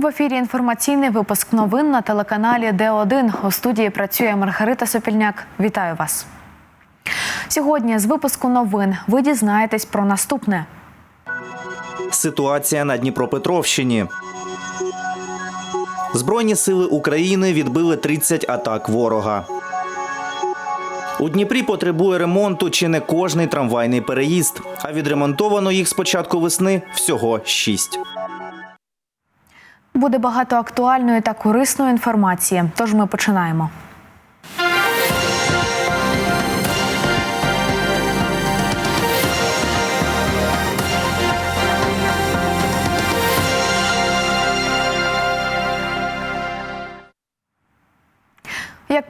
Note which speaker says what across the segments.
Speaker 1: В ефірі інформаційний випуск новин на телеканалі Д1. У студії працює Маргарита Сопільняк. Вітаю вас. Сьогодні з випуску новин ви дізнаєтесь про наступне.
Speaker 2: Ситуація на Дніпропетровщині. Збройні сили України відбили 30 атак ворога. У Дніпрі потребує ремонту чи не кожний трамвайний переїзд, а відремонтовано їх з початку весни всього 6.
Speaker 1: Буде багато актуальної та корисної інформації. Тож ми починаємо.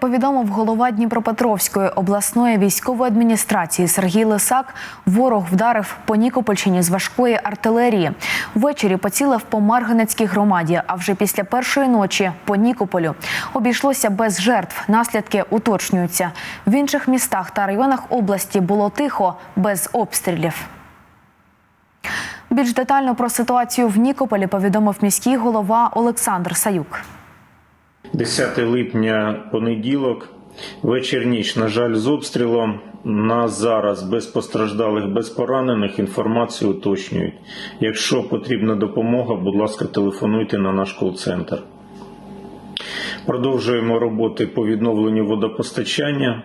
Speaker 1: Повідомив голова Дніпропетровської обласної військової адміністрації Сергій Лисак, ворог вдарив по Нікопольщині з важкої артилерії. Ввечері поцілив по Марганецькій громаді, а вже після першої ночі по Нікополю. Обійшлося без жертв. Наслідки уточнюються. В інших містах та районах області було тихо, без обстрілів. Більш детально про ситуацію в Нікополі повідомив міський голова Олександр Саюк.
Speaker 3: 10 липня понеділок, вечір ніч. На жаль, з обстрілом. Нас зараз без постраждалих, без поранених інформацію уточнюють. Якщо потрібна допомога, будь ласка, телефонуйте на наш кол-центр. Продовжуємо роботи по відновленню водопостачання.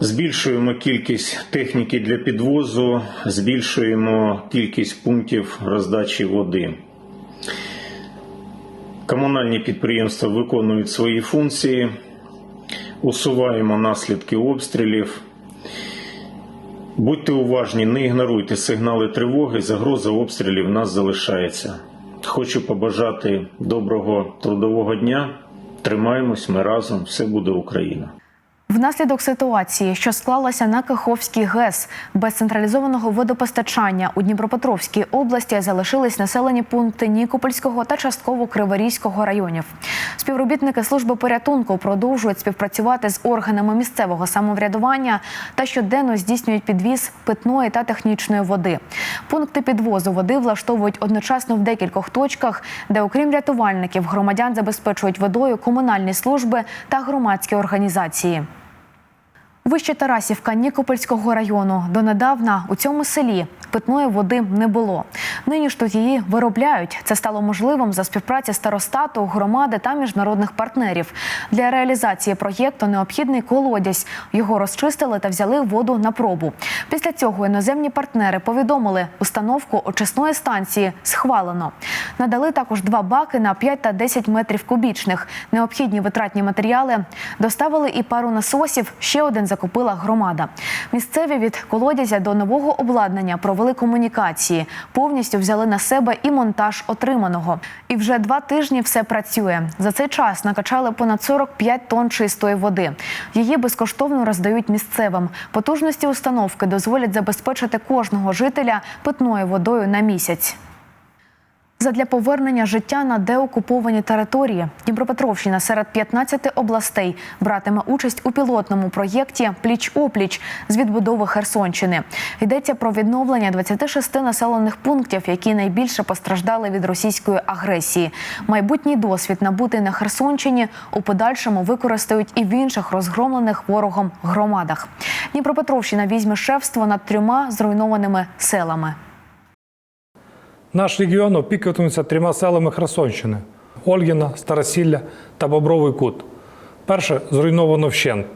Speaker 3: Збільшуємо кількість техніки для підвозу, збільшуємо кількість пунктів роздачі води. Комунальні підприємства виконують свої функції, усуваємо наслідки обстрілів. Будьте уважні, не ігноруйте сигнали тривоги, загроза обстрілів нас залишається. Хочу побажати доброго трудового дня. Тримаємось, ми разом, все буде Україна.
Speaker 1: Внаслідок ситуації, що склалася на Каховській ГЕС, без централізованого водопостачання у Дніпропетровській області залишились населені пункти Нікопольського та частково Криворізького районів. Співробітники служби порятунку продовжують співпрацювати з органами місцевого самоврядування та щоденно здійснюють підвіз питної та технічної води. Пункти підвозу води влаштовують одночасно в декількох точках, де, окрім рятувальників, громадян забезпечують водою комунальні служби та громадські організації. Вище Тарасівка Нікопольського району донедавна у цьому селі питної води не було. Нині ж тут її виробляють. Це стало можливим за співпраці старостату, громади та міжнародних партнерів. Для реалізації проєкту необхідний колодязь. Його розчистили та взяли воду на пробу. Після цього іноземні партнери повідомили, установку очисної станції схвалено. Надали також два баки на 5 та 10 метрів кубічних. Необхідні витратні матеріали доставили і пару насосів. Ще один закупила громада. Місцеві від колодязя до нового обладнання провели комунікації, повністю взяли на себе і монтаж отриманого. І вже два тижні все працює. За цей час накачали понад 45 тонн чистої води. Її безкоштовно роздають місцевим. Потужності установки дозволять забезпечити кожного жителя питною водою на місяць. Задля повернення життя на деокуповані території Дніпропетровщина серед 15 областей братиме участь у пілотному проєкті Пліч-опліч з відбудови Херсонщини. Йдеться про відновлення 26 населених пунктів, які найбільше постраждали від російської агресії. Майбутній досвід набутий на Херсонщині у подальшому використають і в інших розгромлених ворогом громадах. Дніпропетровщина візьме шефство над трьома зруйнованими селами.
Speaker 4: Наш регіон опікуватиметься трьома селами Херсонщини: Ольгіна, Старосілля та Бобровий Кут. Перше зруйновано вщент.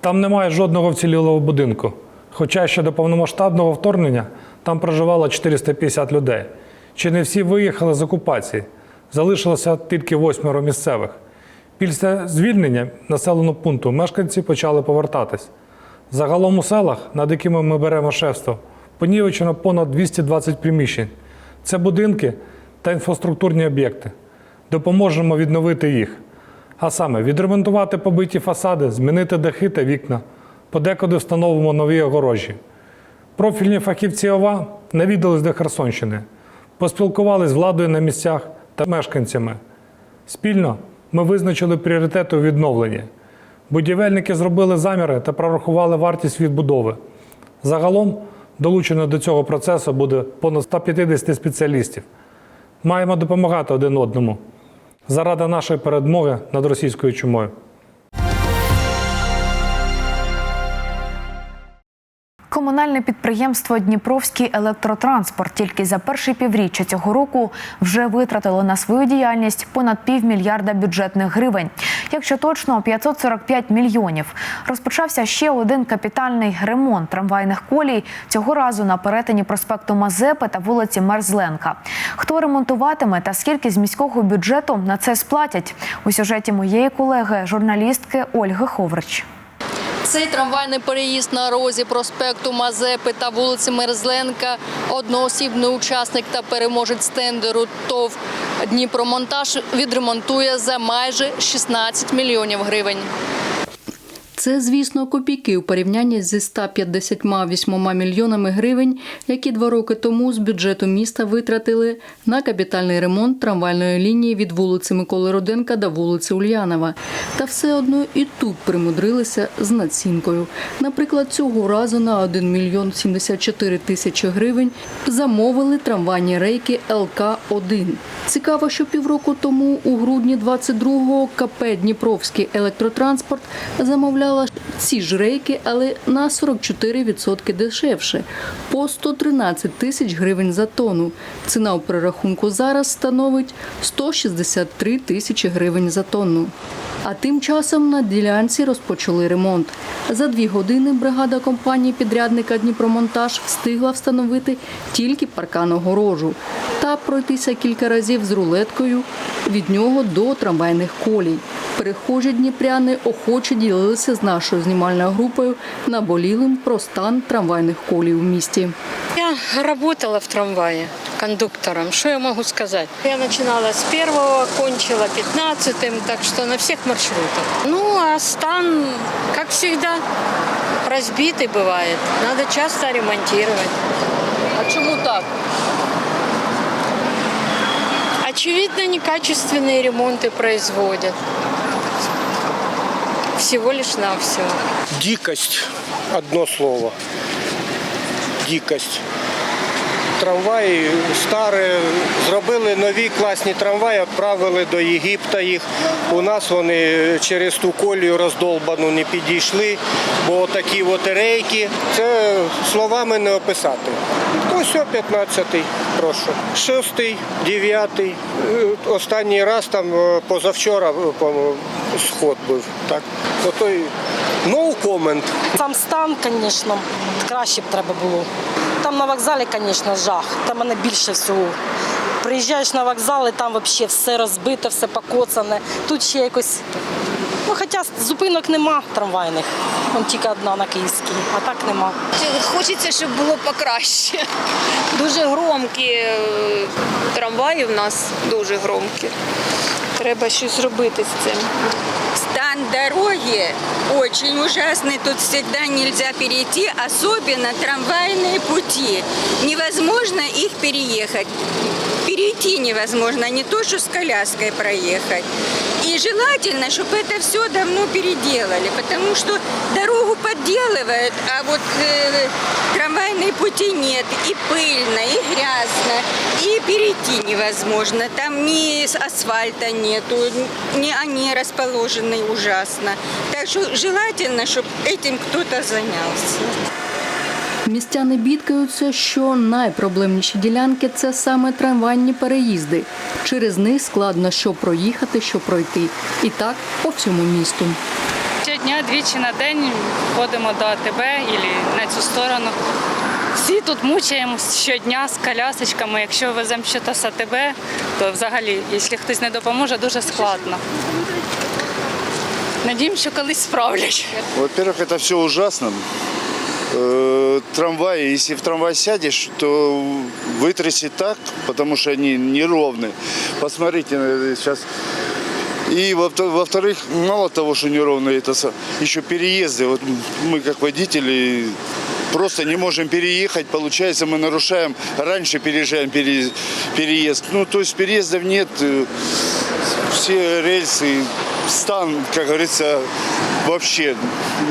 Speaker 4: Там немає жодного вцілілого будинку. Хоча ще до повномасштабного вторгнення там проживало 450 людей. Чи не всі виїхали з окупації? Залишилося тільки восьмеро місцевих. Після звільнення населеного пункту мешканці почали повертатись. Загалом у селах, над якими ми беремо шефство, понівечено понад 220 приміщень. Це будинки та інфраструктурні об'єкти. Допоможемо відновити їх. А саме відремонтувати побиті фасади, змінити дахи та вікна, подекуди встановимо нові огорожі. Профільні фахівці ОВА навідались до Херсонщини, поспілкувались з владою на місцях та мешканцями. Спільно ми визначили пріоритети у відновленні. Будівельники зробили заміри та прорахували вартість відбудови. Загалом долучено до цього процесу буде понад 150 спеціалістів. Маємо допомагати один одному заради нашої перемоги над російською чумою.
Speaker 1: Комунальне підприємство Дніпровський електротранспорт тільки за перше півріччя цього року вже витратило на свою діяльність понад півмільярда бюджетних гривень. Якщо точно 545 мільйонів. Розпочався ще один капітальний ремонт трамвайних колій цього разу на перетині проспекту Мазепи та вулиці Мерзленка. Хто ремонтуватиме та скільки з міського бюджету на це сплатять? У сюжеті моєї колеги, журналістки Ольги Ховрич.
Speaker 5: Цей трамвайний переїзд на розі проспекту Мазепи та вулиці Мерзленка одноосібний учасник та переможець тендеру ТОВ Дніпромонтаж відремонтує за майже 16 мільйонів гривень. Це, звісно, копійки у порівнянні зі 158 мільйонами гривень, які два роки тому з бюджету міста витратили на капітальний ремонт трамвайної лінії від вулиці Миколи Руденка до вулиці Ульянова. Та все одно і тут примудрилися з націнкою. Наприклад, цього разу на 1 мільйон 74 тисячі гривень замовили трамвайні рейки ЛК-1. Цікаво, що півроку тому, у грудні 22-го, КП Дніпровський електротранспорт замовляла ці ж рейки, але на 44% дешевше – по 113 тисяч гривень за тонну. Ціна у перерахунку зараз становить 163 тисячі гривень за тонну. А тим часом на ділянці розпочали ремонт. За дві години бригада компанії підрядника Дніпромонтаж встигла встановити тільки паркан огорожу та пройтися кілька разів з рулеткою від нього до трамвайних колій. Перехожі дніпряни охоче ділилися з нашою знімальною групою наболілим про стан трамвайних колій у місті.
Speaker 6: Я работала в трамвае кондуктором. Что я могу сказать? Я начинала с первого, кончила пятнадцатым, так что на всех маршрутах. Ну, а стан, как всегда, разбитый бывает. Надо часто ремонтировать.
Speaker 5: А чому так?
Speaker 6: Очевидно, некачественные ремонты производят. Всего лишь навсего.
Speaker 7: Дикость. Одно слово. Дикость. Трамваї старі, зробили нові класні трамваї, відправили до Єгипта їх. У нас вони через ту колію роздолбану не підійшли, бо такі от рейки, це словами не описати. Ось о 15-й, прошу. 6-й, 9-й. Е, Останній раз там е, позавчора, е, сход був. Так? Отой no comment.
Speaker 8: Сам стан, звісно, краще б треба було. Там на вокзалі, звісно, жах. Там мене більше всього. Приїжджаєш на вокзал і там взагалі все розбите, все покоцане. Тут ще якось. Ну, хоча зупинок нема трамвайних. Вон тільки одна на Київській, а так нема.
Speaker 9: Хочеться, щоб було покраще. Дуже громкі е, трамваї в нас дуже громкі. Треба щось зробити з цим.
Speaker 10: Стан дороги очень ужасный. Тут всегда нельзя перейти, особенно трамвайные пути. Невозможно их переехать. Перейти невозможно, не то, что с коляской проехать. И желательно, чтобы это все давно переделали, потому что дорогу подделывают, а вот э, трамвайные пути нет. И пыльно, и грязно, и перейти невозможно. Там ни асфальта нету, ни они расположены ужасно. Так что желательно, чтобы этим кто-то занялся.
Speaker 5: Містяни бідкаються, що найпроблемніші ділянки це саме трамвайні переїзди. Через них складно що проїхати, що пройти. І так по всьому місту.
Speaker 11: Щодня двічі на день ходимо до АТБ і на цю сторону. Всі тут мучаємось щодня з колясочками. Якщо веземо щось з АТБ, то взагалі, якщо хтось не допоможе, дуже складно. Надіємося, що колись справлять.
Speaker 12: Во-первых, это все ужасно. Э, Трамваи, если в трамвай сядешь, то вытрясет так, потому что они неровные. Посмотрите э, сейчас. И во- во-вторых, мало того, что неровные, это еще переезды. Вот мы как водители просто не можем переехать. Получается, мы нарушаем, раньше переезжаем пере- переезд. Ну, то есть переездов нет. э, все рельсы, стан, как говорится, вообще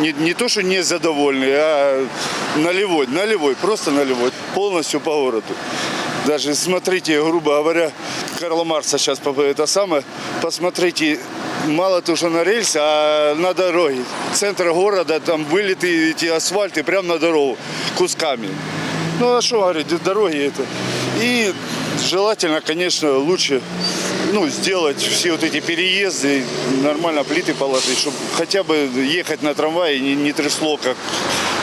Speaker 12: не, не то, что незадовольный, а нулевой, нулевой, просто нулевой, полностью по городу. Даже смотрите, грубо говоря, Карла Марса сейчас это самое, посмотрите, мало то, что на рельсы, а на дороге. Центр города, там вылеты эти асфальты прямо на дорогу кусками. Ну а что говорить, дороги это. И желательно, конечно, лучше ну, сделать все вот эти переезды, нормально плиты положить, чтобы хотя бы ехать на трамвае не, не трясло, как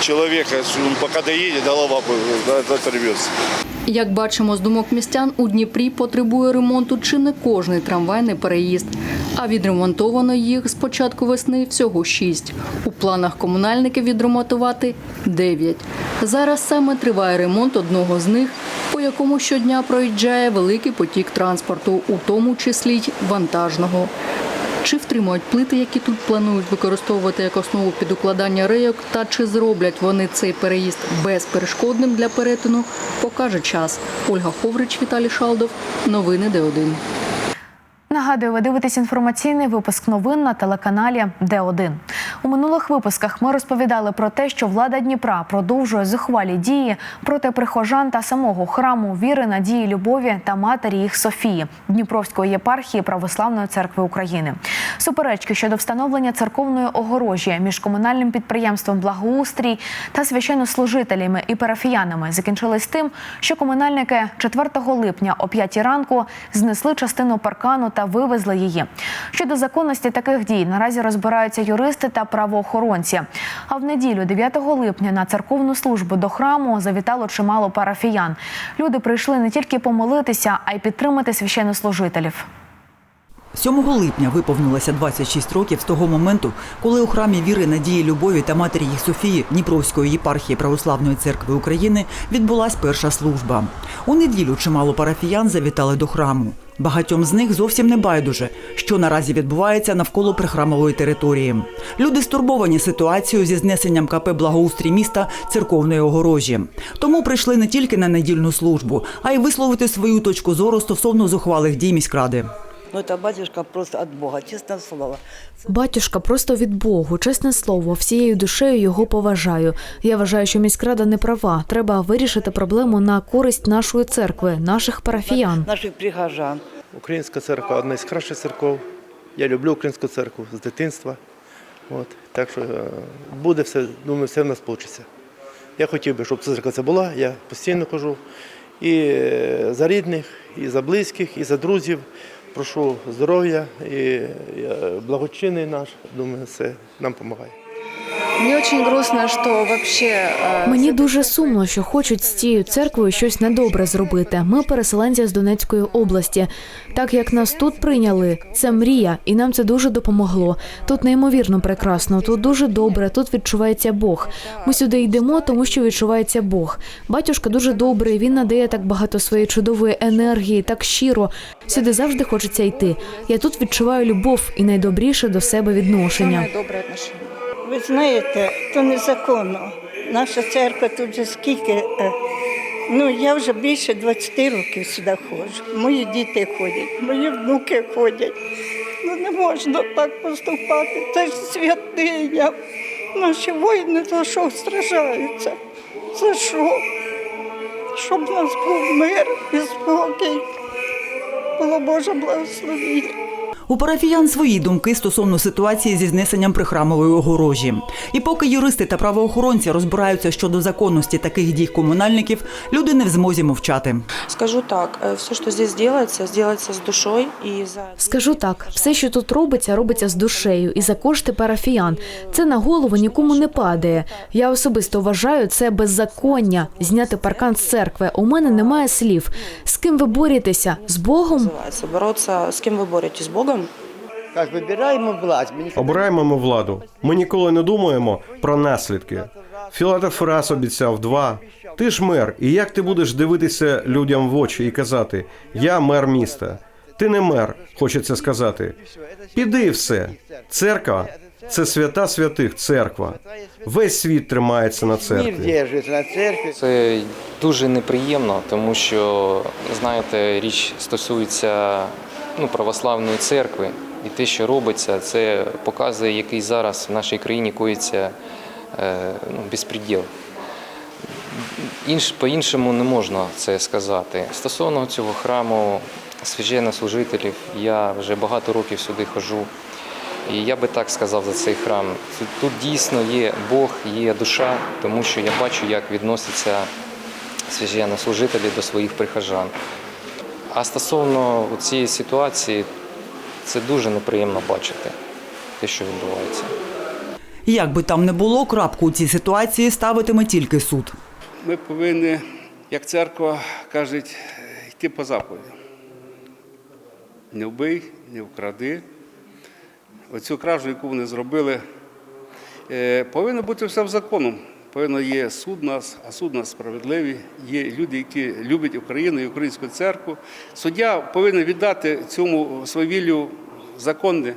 Speaker 12: человека, что он пока доедет, голова да, оторвется.
Speaker 5: Як бачимо з думок містян, у Дніпрі потребує ремонту чи не кожний трамвайний переїзд. А відремонтовано їх з початку весни всього шість. У планах комунальників відремонтувати дев'ять. Зараз саме триває ремонт одного з них, по якому щодня проїжджає великий потік транспорту, у тому числі й вантажного. Чи втримують плити, які тут планують використовувати як основу під укладання рейок, та чи зроблять вони цей переїзд безперешкодним для перетину, покаже час. Ольга Ховрич, Віталій Шалдов. Новини Д1.
Speaker 1: Нагадую, ви дивитесь інформаційний випуск новин на телеканалі Д1. У минулих випусках ми розповідали про те, що влада Дніпра продовжує зухвалі дії проти прихожан та самого храму віри, надії, любові та матері їх Софії Дніпровської єпархії Православної церкви України. Суперечки щодо встановлення церковної огорожі між комунальним підприємством Благоустрій та священнослужителями і парафіянами закінчились тим, що комунальники 4 липня о 5 ранку знесли частину паркану та вивезли її. Щодо законності таких дій наразі розбираються юристи та правоохоронці. А в неділю, 9 липня, на церковну службу до храму завітало чимало парафіян. Люди прийшли не тільки помолитися, а й підтримати священнослужителів.
Speaker 13: 7 липня виповнилося 26 років з того моменту, коли у храмі віри, надії, любові та матері їх Софії Дніпровської єпархії Православної церкви України відбулась перша служба. У неділю чимало парафіян завітали до храму. Багатьом з них зовсім не байдуже, що наразі відбувається навколо прихрамової території. Люди стурбовані ситуацією зі знесенням КП благоустрій міста церковної огорожі. Тому прийшли не тільки на недільну службу, а й висловити свою точку зору стосовно зухвалих дій міськради.
Speaker 14: Ну, это батюшка просто от Бога, честное слово.
Speaker 15: Батюшка просто від Богу, чесне слово, всією душею його поважаю. Я вважаю, що міськрада не права. Треба вирішити проблему на користь нашої церкви, наших парафіян.
Speaker 14: Наших прихожан.
Speaker 16: Українська церква одна із кращих церков. Я люблю українську церкву з дитинства. От. Так що е, буде все, думаю, все в нас вийде. Я хотів би, щоб церква це була, я постійно кажу. І е, за рідних, і за близьких, і за друзів. Прошу здоров'я і е, благочинний наш, думаю, це нам допомагає.
Speaker 15: Мені дуже мені дуже сумно, що хочуть з цією церквою щось недобре зробити. Ми переселенці з Донецької області. Так як нас тут прийняли, це мрія, і нам це дуже допомогло. Тут неймовірно прекрасно, тут дуже добре, тут відчувається Бог. Ми сюди йдемо, тому що відчувається Бог. Батюшка дуже добрий. Він надає так багато своєї чудової енергії, так щиро. Сюди завжди хочеться йти. Я тут відчуваю любов і найдобріше до себе відношення.
Speaker 14: добре.
Speaker 17: Ви знаєте, то незаконно. Наша церква тут вже скільки. е, Ну, я вже більше 20 років сюди ходжу. Мої діти ходять, мої внуки ходять. Ну не можна так поступати. Це ж святиня. Наші воїни за що страждаються? За що? Щоб в нас був мир і спокій. Було Боже благословіння.
Speaker 13: У парафіян свої думки стосовно ситуації зі знесенням прихрамової огорожі. І поки юристи та правоохоронці розбираються щодо законності таких дій комунальників, люди не в змозі мовчати.
Speaker 18: Скажу так, э, все, что здесь делается, делается с душой и за...
Speaker 15: Скажу так, все, що тут робиться, робиться з душею і за кошти парафіян. Це на голову нікому не падає. Я особисто вважаю це беззаконня зняти паркан з церкви. У мене немає слів. З ким ви борітеся? З Богом?
Speaker 18: Называется. Бороться, с кем вы боретесь, с Богом?
Speaker 7: Як вибираємо власть, мені
Speaker 19: Обираємо ми владу. Ми ніколи не думаємо про наслідки. Філатов раз обіцяв два. Ти ж мер, і як ти будеш дивитися людям в очі і казати Я мер міста. Ти не мер, хочеться сказати. Піди і все. Церква це свята святих, церква. Весь світ тримається на церкві.
Speaker 7: на церкві.
Speaker 20: Це дуже неприємно, тому що знаєте, річ стосується ну, православної церкви, і те, що робиться, це показує, який зараз в нашій країні коїться е, ну, безпреділ. інш, по-іншому не можна це сказати. Стосовно цього храму священнослужителів, я вже багато років сюди хожу. І я би так сказав за цей храм. Тут, дійсно є Бог, є душа, тому що я бачу, як відносяться священнослужителі до своїх прихожан. А стосовно цієї ситуації, це дуже неприємно бачити те, що відбувається.
Speaker 13: Як би там не було, крапку у цій ситуації ставитиме тільки суд.
Speaker 21: Ми повинні, як церква, кажуть, йти по заповідям. Не вбий, не вкради. Оцю кражу, яку вони зробили, е, повинно бути все в законом. Повинно є суд нас, а суд нас справедливий. Є люди, які люблять Україну і українську церкву. Суддя повинен віддати цьому свавіллю законне,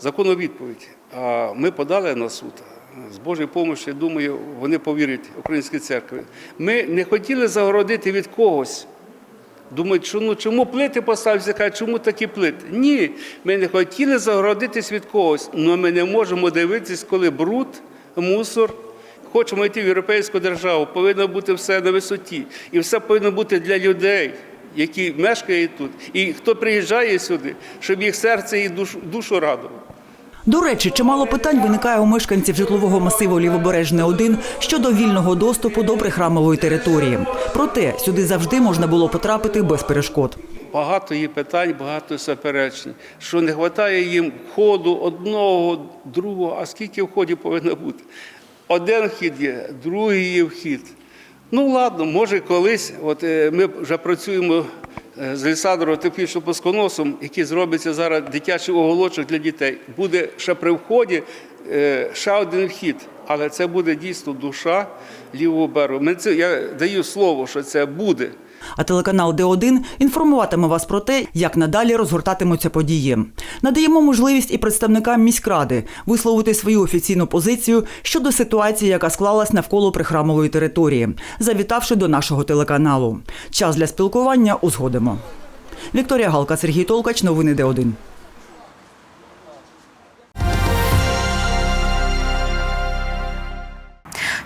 Speaker 21: законну відповідь. А ми подали на суд. З Божою допомогою, я думаю, вони повірять українській церкві. Ми не хотіли загородити від когось. Думають, що ну чому плити поставився, кажуть, чому такі плити? Ні, ми не хотіли загородитись від когось, але ми не можемо дивитись, коли бруд, мусор. Хочемо йти в європейську державу, повинно бути все на висоті. І все повинно бути для людей, які мешкають тут, і хто приїжджає сюди, щоб їх серце і душу, душу радувало.
Speaker 13: До речі, чимало питань виникає у мешканців житлового масиву Лівобережне 1 щодо вільного доступу до прихрамової території. Проте сюди завжди можна було потрапити без перешкод.
Speaker 21: Багато є питань, багато заперечень, що не вистачає їм входу одного, другого, а скільки входів повинно бути? Один вхід є, другий є вхід. Ну ладно, може колись, от е, ми вже працюємо е, з Лісандром Тимофійовичем Посконосом, який зробиться зараз дитячий оголочок для дітей. Буде ще при вході е, ще один вхід, але це буде дійсно душа лівого берегу. Ми я даю слово, що це буде.
Speaker 13: А телеканал Д1 інформуватиме вас про те, як надалі розгортатимуться події. Надаємо можливість і представникам міськради висловити свою офіційну позицію щодо ситуації, яка склалась навколо прихрамової території, завітавши до нашого телеканалу. Час для спілкування узгодимо. Вікторія Галка, Сергій Толкач, новини Д1.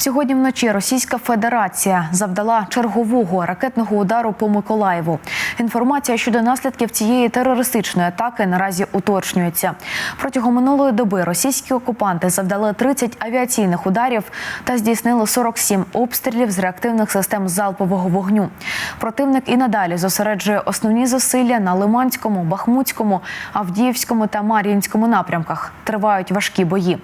Speaker 1: Сьогодні вночі Російська Федерація завдала чергового ракетного удару по Миколаєву. Інформація щодо наслідків цієї терористичної атаки наразі уточнюється. Протягом минулої доби російські окупанти завдали 30 авіаційних ударів та здійснили 47 обстрілів з реактивних систем залпового вогню. Противник і надалі зосереджує основні зусилля на Лиманському, Бахмутському, Авдіївському та Мар'їнському напрямках. Тривають важкі бої.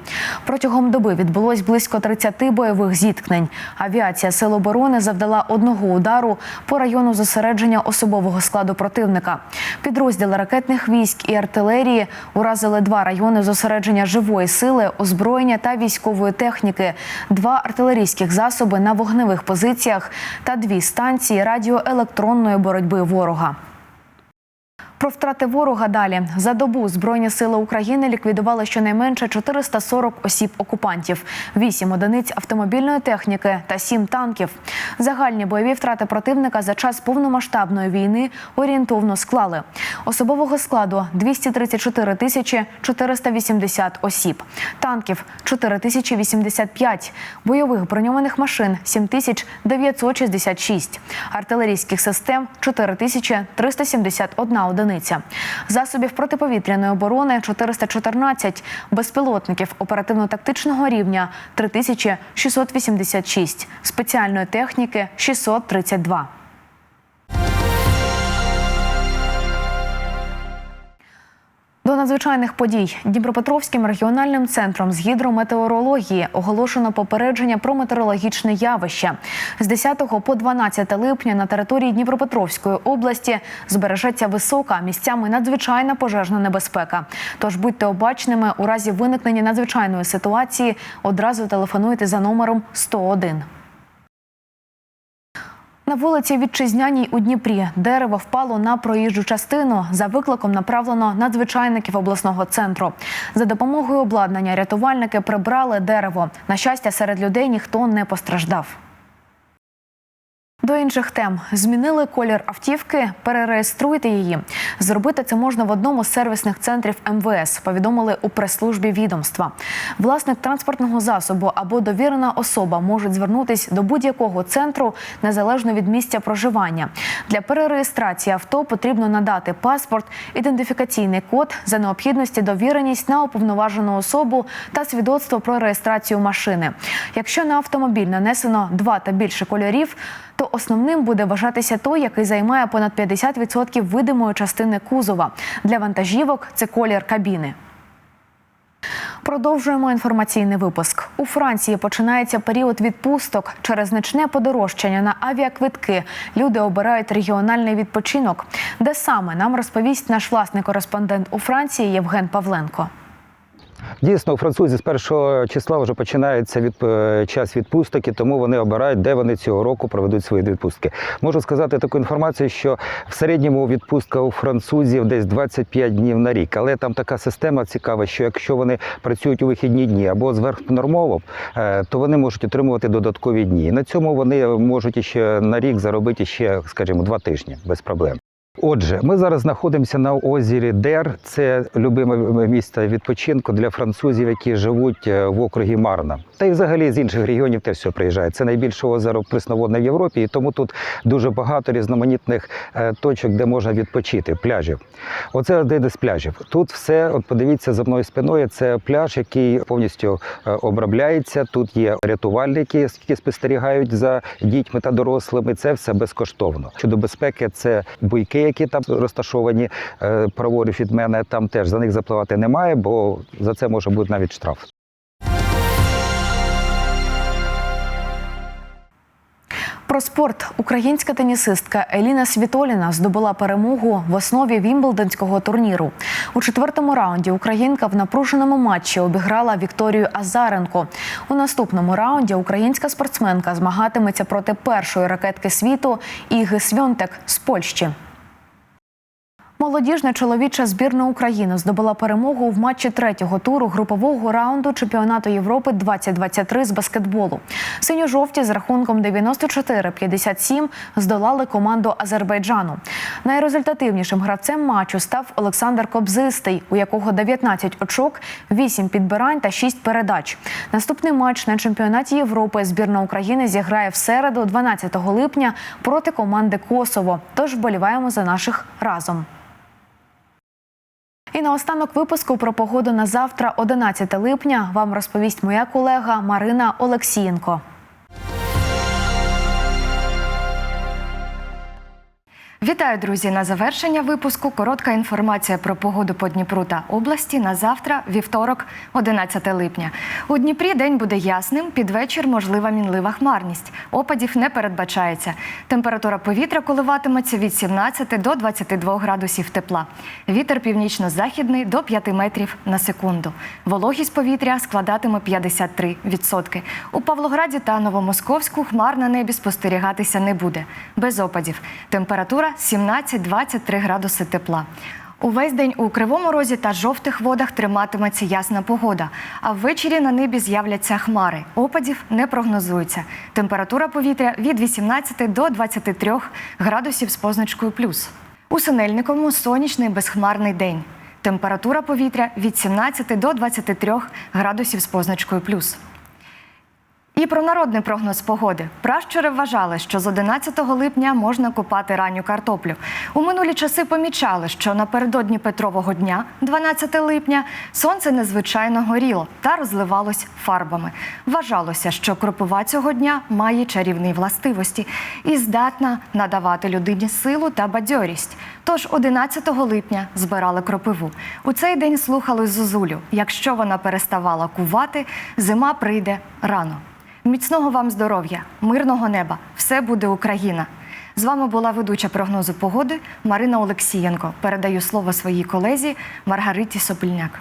Speaker 1: Протягом доби відбулось близько 30 бойових зіткнень. Авіація Сил оборони завдала одного удару по району зосередження особового складу противника. Підрозділи ракетних військ і артилерії уразили два райони зосередження живої сили, озброєння та військової техніки, два артилерійських засоби на вогневих позиціях та дві станції радіоелектронної боротьби ворога. Про втрати ворога далі. За добу збройні сили України ліквідували щонайменше 440 осіб окупантів, 8 одиниць автомобільної техніки та 7 танків. Загальні бойові втрати противника за час повномасштабної війни орієнтовно склали. Особового складу 234 тисячі 480 осіб, танків 4 тисячі 85, бойових броньованих машин 7 тисяч 966, артилерійських систем 4 тисячі 371 одиниця. Засобів протиповітряної оборони 414, безпілотників оперативно-тактичного рівня 3686, спеціальної техніки 632. Надзвичайних подій Дніпропетровським регіональним центром з гідрометеорології оголошено попередження про метеорологічне явище. З 10 по 12 липня на території Дніпропетровської області збережеться висока місцями надзвичайна пожежна небезпека. Тож будьте обачними у разі виникнення надзвичайної ситуації. Одразу телефонуйте за номером 101. На вулиці Вітчизняній у Дніпрі дерево впало на проїжджу частину. За викликом направлено надзвичайників обласного центру. За допомогою обладнання рятувальники прибрали дерево. На щастя, серед людей ніхто не постраждав. До інших тем змінили колір автівки, перереєструйте її. Зробити це можна в одному з сервісних центрів МВС. Повідомили у прес-службі відомства. Власник транспортного засобу або довірена особа можуть звернутись до будь-якого центру незалежно від місця проживання. Для перереєстрації авто потрібно надати паспорт, ідентифікаційний код за необхідності довіреність на уповноважену особу та свідоцтво про реєстрацію машини. Якщо на автомобіль нанесено два та більше кольорів, то основним буде вважатися той, який займає понад 50% видимої частини кузова. Для вантажівок це колір кабіни. Продовжуємо інформаційний випуск. У Франції починається період відпусток. Через значне подорожчання на авіаквитки люди обирають регіональний відпочинок. Де саме нам розповість наш власний кореспондент у Франції Євген Павленко.
Speaker 22: Дійсно, у французів з першого числа вже починається від е, час відпусток, тому вони обирають, де вони цього року проведуть свої відпустки. Можу сказати таку інформацію, що в середньому відпустка у французів десь 25 днів на рік. Але там така система цікава, що якщо вони працюють у вихідні дні або зверхнормово, е, то вони можуть отримувати додаткові дні. На цьому вони можуть ще на рік заробити ще, скажімо, два тижні без проблем. Отже, ми зараз знаходимося на озері Дер. Це любиме місце відпочинку для французів, які живуть е, в округі Марна. Та й взагалі з інших регіонів теж сюди приїжджають. Це найбільше озеро пресноводне в Європі, і тому тут дуже багато різноманітних е, точок, де можна відпочити, пляжів. Оце один із пляжів. Тут все, от подивіться за мною спиною. Це пляж, який повністю е, обробляється. Тут є рятувальники, які спостерігають за дітьми та дорослими. Це все безкоштовно. Щодо безпеки, це буйки, які там розташовані е, праворуч від мене. Там теж за них запливати немає, бо за це може бути навіть штраф.
Speaker 1: Про спорт українська тенісистка Еліна Світоліна здобула перемогу в основі Вімблдонського турніру. У четвертому раунді українка в напруженому матчі обіграла Вікторію Азаренко. У наступному раунді українська спортсменка змагатиметься проти першої ракетки світу Іги Свьонтек з Польщі. Молодіжна чоловіча збірна України здобула перемогу в матчі третього туру групового раунду чемпіонату Європи 2023 з баскетболу. Синьо-жовті з рахунком 94-57 здолали команду Азербайджану. Найрезультативнішим гравцем матчу став Олександр Кобзистий, у якого 19 очок, 8 підбирань та 6 передач. Наступний матч на чемпіонаті Європи збірна України зіграє в середу, 12 липня, проти команди Косово. Тож вболіваємо за наших разом. І наостанок випуску про погоду на завтра, 11 липня, вам розповість моя колега Марина Олексієнко.
Speaker 23: Вітаю, друзі! На завершення випуску коротка інформація про погоду по Дніпру та області на завтра, вівторок, 11 липня. У Дніпрі день буде ясним. Під вечір можлива мінлива хмарність. Опадів не передбачається. Температура повітря коливатиметься від 17 до 22 градусів тепла. Вітер північно-західний до 5 метрів на секунду. Вологість повітря складатиме 53%. У Павлограді та Новомосковську хмар на небі спостерігатися не буде. Без опадів. Температура 17-23 градуси тепла. Увесь день у Кривому Розі та жовтих водах триматиметься ясна погода. А ввечері на небі з'являться хмари. Опадів не прогнозується. Температура повітря від 18 до 23 градусів з позначкою плюс. У Синельниковому сонячний безхмарний день. Температура повітря від 17 до 23 градусів з позначкою плюс. І про народний прогноз погоди. Пращури вважали, що з 11 липня можна купати ранню картоплю. У минулі часи помічали, що напередодні Петрового дня, 12 липня, сонце незвичайно горіло та розливалось фарбами. Вважалося, що кропива цього дня має чарівні властивості і здатна надавати людині силу та бадьорість. Тож 11 липня збирали кропиву. У цей день слухали зозулю. Якщо вона переставала кувати, зима прийде рано. Міцного вам здоров'я, мирного неба! Все буде Україна! З вами була ведуча прогнозу погоди Марина Олексієнко. Передаю слово своїй колезі Маргариті Сопільняк.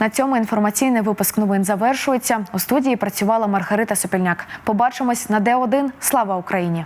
Speaker 1: На цьому інформаційний випуск новин завершується. У студії працювала Маргарита Сопільняк. Побачимось на Д1. Слава Україні!